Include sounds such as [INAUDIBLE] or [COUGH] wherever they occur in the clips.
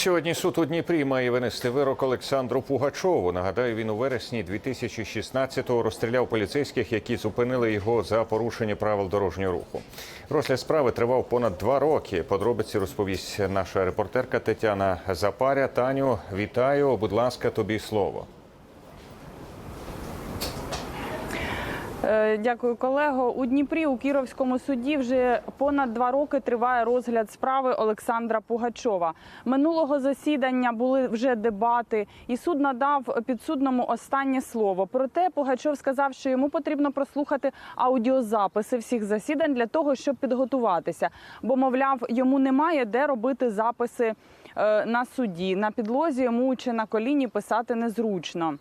Сьогодні суд у Дніпрі має винести вирок Олександру Пугачову. Нагадаю, він у вересні 2016-го розстріляв поліцейських, які зупинили його за порушення правил дорожнього руху. Розгляд справи тривав понад два роки. Подробиці розповість наша репортерка Тетяна Запаря. Таню, вітаю. Будь ласка, тобі слово. Дякую, колего. У Дніпрі у Кіровському суді вже понад два роки триває розгляд справи Олександра Пугачова. Минулого засідання були вже дебати, і суд надав підсудному останнє слово. Проте Пугачов сказав, що йому потрібно прослухати аудіозаписи всіх засідань для того, щоб підготуватися. Бо, мовляв, йому немає де робити записи е, на суді. На підлозі йому чи на коліні писати незручно.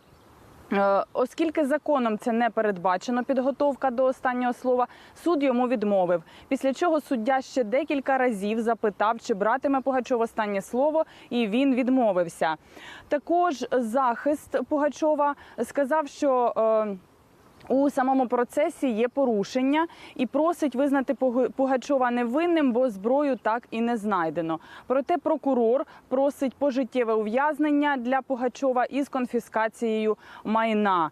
Е, Оскільки законом це не передбачено підготовка до останнього слова, суд йому відмовив. Після чого суддя ще декілька разів запитав, чи братиме Пугачов останнє слово, і він відмовився. Також захист Пугачова сказав, що. У самому процесі є порушення і просить визнати Пуг- Пугачова невинним, бо зброю так і не знайдено. Проте прокурор просить пожиттєве ув'язнення для Пугачова із конфіскацією майна.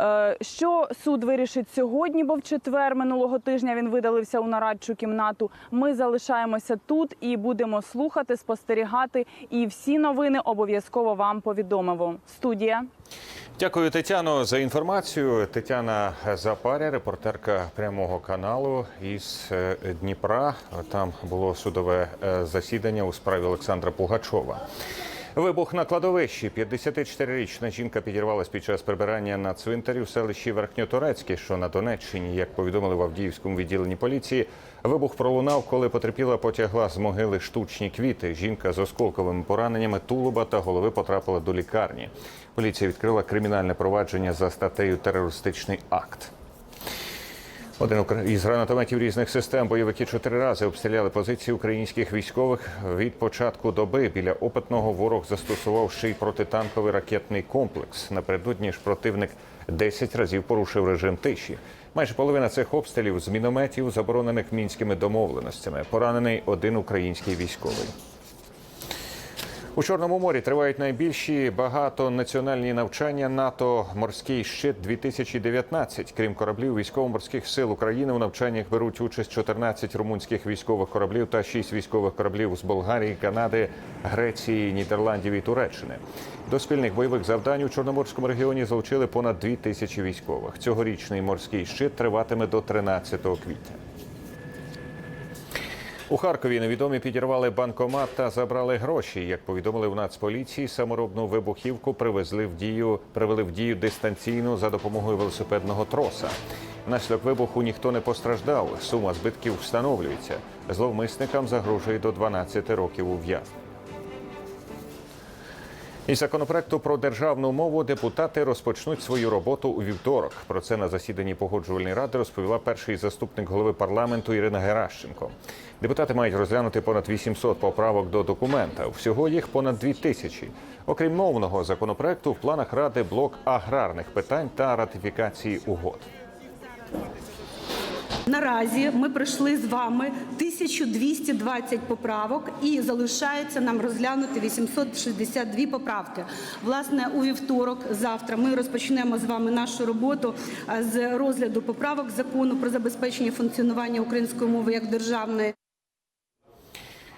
Е, Що суд вирішить сьогодні, бо в четвер минулого тижня він видалився у нарадчу кімнату. Ми залишаємося тут і будемо слухати, спостерігати. І всі новини обов'язково вам повідомимо. Студія. Дякую, Тетяно, за інформацію. Тетяна Запаря, репортерка прямого каналу із е, Дніпра. Там було судове е, засідання у справі Олександра Пугачова. Вибух на кладовищі. 54-річна жінка підірвалась під час прибирання на цвинтарі в селищі Верхньоторецьке, що на Донеччині. Як повідомили в Авдіївському відділенні поліції, вибух пролунав, коли потерпіла потягла з могили штучні квіти. Жінка з осколковими пораненнями тулуба та голови потрапила до лікарні. Поліція відкрила кримінальне провадження за статтею Терористичний акт. Один із гранатометів різних систем бойовики чотири рази обстріляли позиції українських військових від початку доби. Біля опитного ворог застосував ще й протитанковий ракетний комплекс. Напередодні ж противник 10 разів порушив режим тиші. Майже половина цих обстрілів з мінометів, заборонених мінськими домовленостями. Поранений один український військовий. У Чорному морі тривають найбільші багатонаціональні навчання НАТО Морський щит 2019 Крім кораблів військово-морських сил України у навчаннях беруть участь 14 румунських військових кораблів та 6 військових кораблів з Болгарії, Канади, Греції, Нідерландів і Туреччини. До спільних бойових завдань у Чорноморському регіоні залучили понад 2 тисячі військових. Цьогорічний морський щит триватиме до 13 квітня. У Харкові невідомі підірвали банкомат та забрали гроші. Як повідомили в Нацполіції, саморобну вибухівку привезли в дію, привели в дію дистанційно за допомогою велосипедного троса. Наслідок вибуху ніхто не постраждав. Сума збитків встановлюється. Зловмисникам загрожує до 12 років ув'язнення. Із законопроекту про державну мову депутати розпочнуть свою роботу у вівторок. Про це на засіданні погоджувальної ради розповіла перший заступник голови парламенту Ірина Геращенко. Депутати мають розглянути понад 800 поправок до документа. Всього їх понад 2 тисячі. Окрім мовного законопроекту, в планах ради блок аграрних питань та ратифікації угод. Наразі ми пройшли з вами 1220 поправок і залишається нам розглянути 862 поправки. Власне, у вівторок, завтра, ми розпочнемо з вами нашу роботу з розгляду поправок закону про забезпечення функціонування української мови як державної.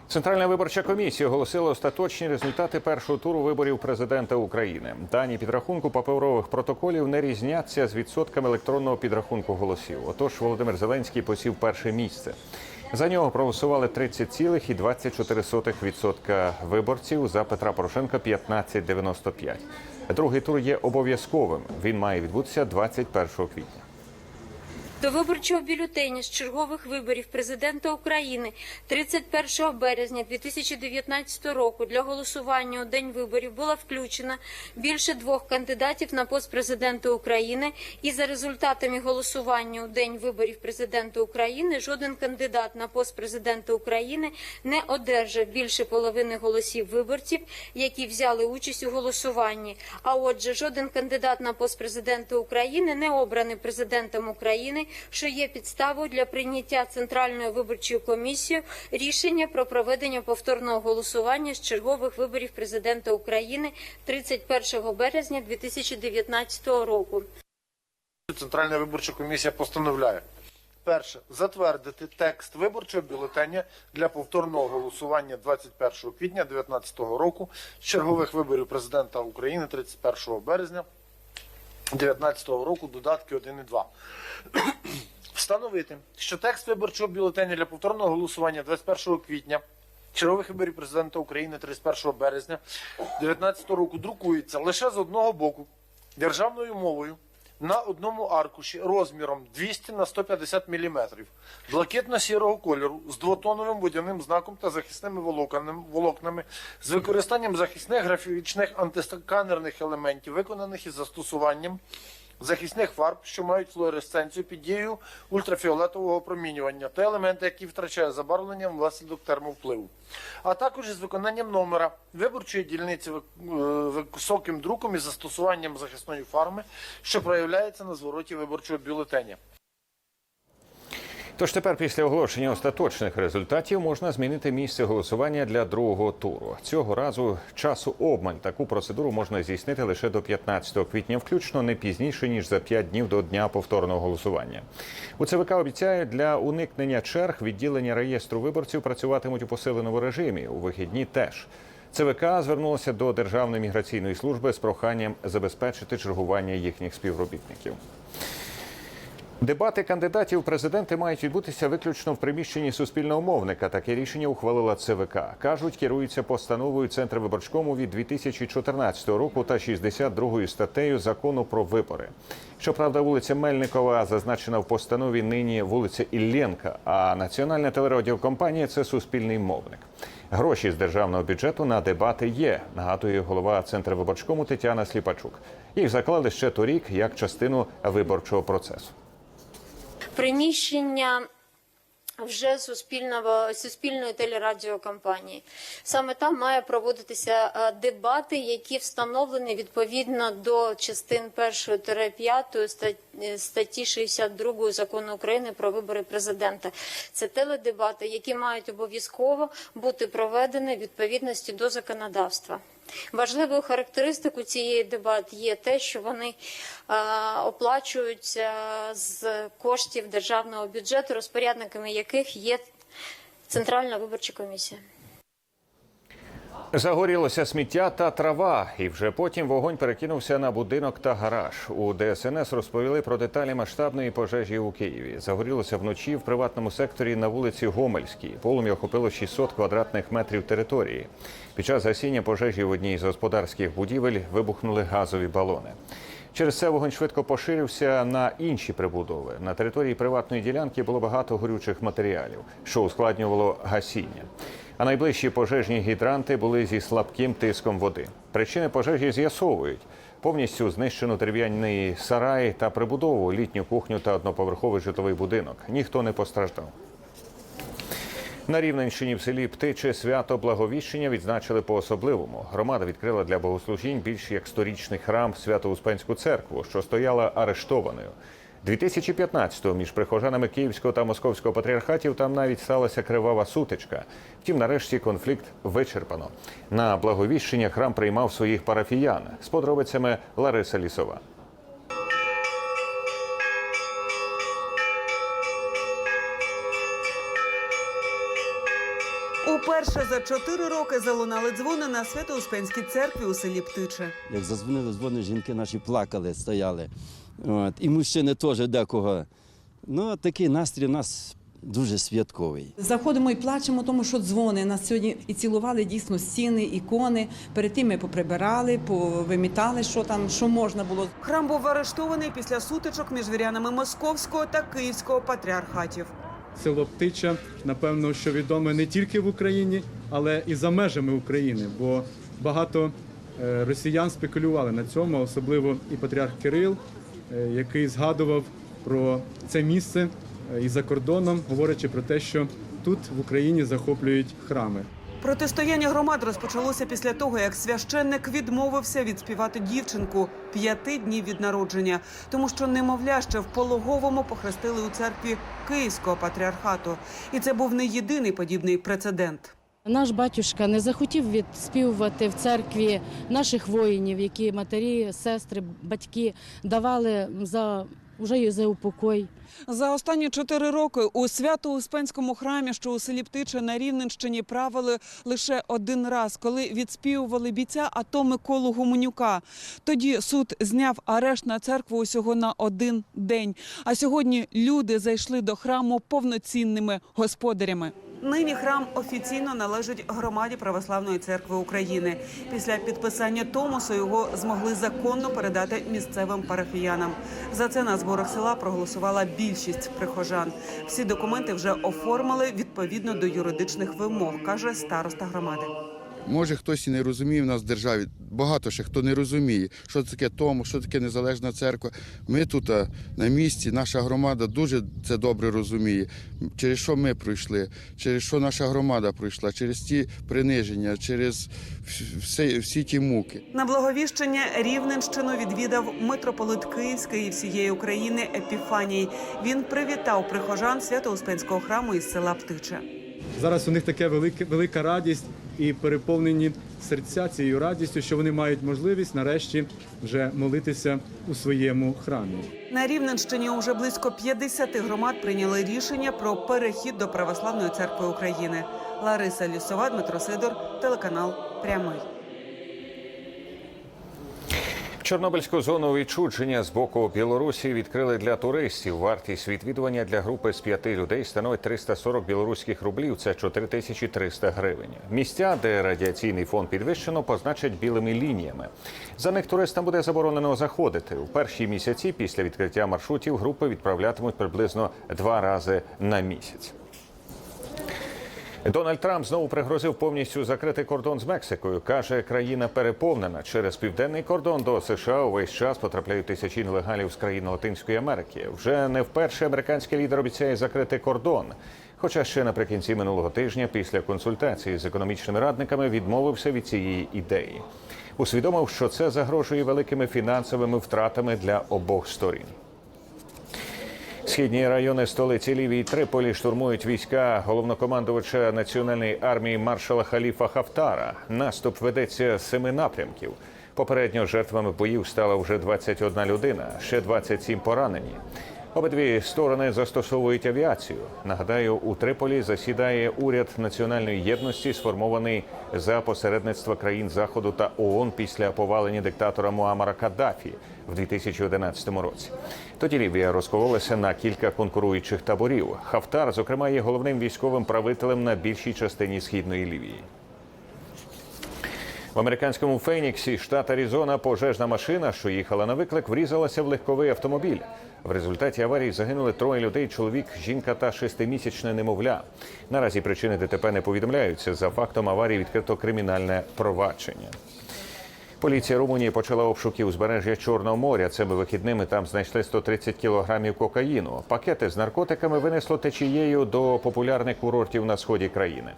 Центральна виборча комісія оголосила остаточні результати першого туру виборів президента України. Дані підрахунку паперових протоколів не різняться з відсотками електронного підрахунку голосів. Отож, Володимир Зеленський посів перше місце. За нього проголосували 30,24% виборців. За Петра Порошенка 15,95%. Другий тур є обов'язковим. Він має відбутися 21 квітня. До виборчого бюлетеня з чергових виборів президента України 31 березня 2019 року для голосування у день виборів була включена більше двох кандидатів на пост президента України. І за результатами голосування у день виборів президента України жоден кандидат на пост президента України не одержав більше половини голосів виборців, які взяли участь у голосуванні. А отже, жоден кандидат на пост президента України не обраний президентом України, що є підставою для прийняття Центральною виборчою комісією рішення про проведення повторного голосування з чергових виборів президента України 31 березня 2019 року. Центральна виборча комісія постановляє. Перше, затвердити текст виборчого бюлетеня для повторного голосування 21 квітня 2019 року з чергових виборів президента України 31 березня 2019 року, додатки 1 і 2. [CLEARS THROAT] Встановити, що текст виборчого бюлетеня для повторного голосування 21 квітня чергових виборів президента України 31 березня 2019 року друкується лише з одного боку державною мовою на одному аркуші розміром 200 на 150 мм, блакитно-сірого кольору з двотоновим водяним знаком та захисними волокнами, з використанням захисних графічних антисканерних елементів, виконаних із застосуванням захисних фарб, що мають флуоресценцію під дією ультрафіолетового промінювання та елементи, які втрачають забарвлення внаслідок термовпливу, а також із виконанням номера. Виборчої дільниці е, високим друком із застосуванням захисної фарми, що проявляється на звороті виборчого бюлетеня. Тож тепер, після оголошення остаточних результатів, можна змінити місце голосування для другого туру. Цього разу часу обмаль таку процедуру можна здійснити лише до 15 квітня, включно не пізніше ніж за 5 днів до дня повторного голосування. У ЦВК обіцяють для уникнення черг відділення реєстру виборців працюватимуть у посиленому режимі. У вихідні теж. ЦВК звернулося до Державної міграційної служби з проханням забезпечити чергування їхніх співробітників. Дебати кандидатів президенти мають відбутися виключно в приміщенні суспільного мовника. Таке рішення ухвалила ЦВК. кажуть, керуються постановою Центру виборчкому від 2014 року та 62 статтею закону про вибори. Щоправда, вулиця Мельникова зазначена в постанові нині вулиця Іллєнка, а національна телерадіокомпанія це суспільний мовник. Гроші з державного бюджету на дебати є. Нагадує голова Центру виборчкому Тетяна Сліпачук. Їх заклали ще торік як частину виборчого процесу. Приміщення вже суспільного суспільної телерадіокомпанії. Саме там має проводитися е, дебати, які встановлені відповідно до частин 1-5 статті 62 закону України про вибори президента. Це теледебати, які мають обов'язково бути проведені відповідності до законодавства. Важливою характеристикою цієї дебат є те, що вони оплачуються з коштів державного бюджету, розпорядниками яких є Центральна виборча комісія. Загорілося сміття та трава, і вже потім вогонь перекинувся на будинок та гараж. У ДСНС розповіли про деталі масштабної пожежі у Києві. Загорілося вночі в приватному секторі на вулиці Гомельській. Полум'я охопило 600 квадратних метрів території. Під час гасіння пожежі в одній з господарських будівель вибухнули газові балони. Через це вогонь швидко поширився на інші прибудови. На території приватної ділянки було багато горючих матеріалів, що ускладнювало гасіння. А найближчі пожежні гідранти були зі слабким тиском води. Причини пожежі з'ясовують. Повністю знищено дерев'яний сарай та прибудову, літню кухню та одноповерховий житловий будинок. Ніхто не постраждав. На Рівненщині в селі Птиче свято Благовіщення відзначили по-особливому. Громада відкрила для богослужінь більш як сторічний храм Свято-Успенську церкву, що стояла арештованою. 2015-го між прихожанами Київського та Московського патріархатів там навіть сталася кривава сутичка. Втім, нарешті конфлікт вичерпано. На благовіщення храм приймав своїх парафіян з подробицями Лариса Лісова. Уперше за чотири роки залунали дзвони на Свято-Успенській церкві у селі Птиче. Як зазвонили дзвони, жінки наші плакали, стояли. От. І мужчини теж декого. Ну, такий настрій у нас дуже святковий. Заходимо і плачемо, тому що дзвони нас сьогодні і цілували дійсно стіни, ікони. Перед тим ми поприбирали, повимітали, що там, що можна було. Храм був арештований після сутичок між вірянами Московського та Київського патріархатів. село Птича, напевно, що відоме не тільки в Україні, але і за межами України, бо багато е, росіян спекулювали на цьому, особливо і патріарх Кирил, який згадував про це місце е, і за кордоном, говорячи про те, що тут в Україні захоплюють храми. Протистояння громад розпочалося після того, як священник відмовився відспівати дівчинку п'яти днів від народження, тому що немовля ще в пологовому похрестили у церкві Київського патріархату, і це був не єдиний подібний прецедент. Наш батюшка не захотів відспівувати в церкві наших воїнів, які матері, сестри, батьки давали за вже за упокой. За останні чотири роки у Свято-Успенському храмі, що у селі Птиче на Рівненщині, правили лише один раз, коли відспівували бійця АТО Миколу Гуменюка. Тоді суд зняв арешт на церкву усього на один день. А сьогодні люди зайшли до храму повноцінними господарями. Нині храм офіційно належить громаді Православної церкви України. Після підписання Томосу його змогли законно передати місцевим парафіянам. За це на зборах села проголосувала більшість прихожан. Всі документи вже оформили відповідно до юридичних вимог, каже староста громади. Може, хтось і не розуміє в нас в державі. Багато ще хто не розуміє, що таке тому, що таке незалежна церква. Ми тут на місці, наша громада дуже це добре розуміє. Через що ми пройшли, через що наша громада пройшла, через ті приниження, через всі, всі ті муки. На благовіщення Рівненщину відвідав митрополит Київський і всієї України Епіфаній. Він привітав прихожан Свято-Успенського храму із села Птиче. Зараз у них таке велике, велика радість і переповнені серця цією радістю, що вони мають можливість нарешті вже молитися у своєму храмі. На Рівненщині уже близько 50 громад прийняли рішення про перехід до Православної церкви України. Лариса Лісова, Дмитро Сидор, телеканал Прямий. Чорнобильську зону відчудження з боку Білорусі відкрили для туристів. Вартість відвідування для групи з п'яти людей становить 340 білоруських рублів. Це 4300 гривень. Місця, де радіаційний фон підвищено, позначать білими лініями. За них туристам буде заборонено заходити. У перші місяці після відкриття маршрутів групи відправлятимуть приблизно два рази на місяць. Дональд Трамп знову пригрозив повністю закрити кордон з Мексикою. каже, країна переповнена. Через південний кордон до США увесь час потрапляють тисячі нелегалів з країн Латинської Америки. Вже не вперше американський лідер обіцяє закрити кордон. Хоча ще наприкінці минулого тижня, після консультації з економічними радниками, відмовився від цієї ідеї. Усвідомив, що це загрожує великими фінансовими втратами для обох сторін. Східні райони столиці Лівії Триполі штурмують війська головнокомандувача національної армії маршала Халіфа Хафтара. Наступ ведеться з семи напрямків. Попередньо жертвами боїв стала вже 21 людина, ще 27 поранені. Обидві сторони застосовують авіацію. Нагадаю, у Триполі засідає уряд національної єдності, сформований за посередництва країн Заходу та ООН після повалення диктатора Муамара Каддафі в 2011 році. Тоді Лівія розкололася на кілька конкуруючих таборів. Хафтар, зокрема, є головним військовим правителем на більшій частині східної Лівії. В американському Феніксі, штат Аризона, пожежна машина, що їхала на виклик, врізалася в легковий автомобіль. В результаті аварії загинули троє людей: чоловік, жінка та шестимісячне немовля. Наразі причини ДТП не повідомляються. За фактом аварії відкрито кримінальне провадження. Поліція Румунії почала обшуки узбережжя Чорного моря. Цими вихідними там знайшли 130 кілограмів кокаїну. Пакети з наркотиками винесло течією до популярних курортів на сході країни.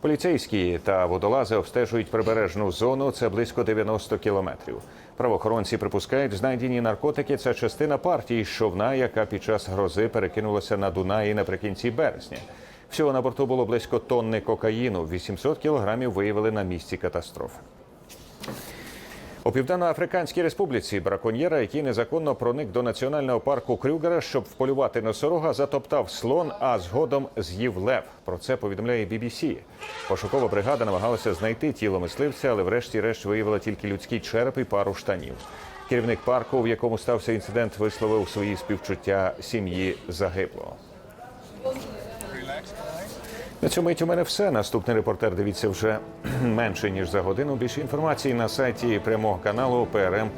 Поліцейські та водолази обстежують прибережну зону. Це близько 90 кілометрів. Правоохоронці припускають, знайдені наркотики це частина партії з човна, яка під час грози перекинулася на Дунаї наприкінці березня. Всього на борту було близько тонни кокаїну. 800 кілограмів виявили на місці катастрофи. У Південноафриканській республіці браконьєра, який незаконно проник до національного парку Крюгера, щоб вполювати носорога, затоптав слон, а згодом з'їв лев. Про це повідомляє BBC. Пошукова бригада намагалася знайти тіло мисливця, але врешті-решт виявила тільки людський череп і пару штанів. Керівник парку, в якому стався інцидент, висловив свої співчуття сім'ї загиблого. На цьому мить у мене все. Наступний репортер дивіться вже [CLEARS THROAT] менше ніж за годину. Більше інформації на сайті прямого каналу ПРМ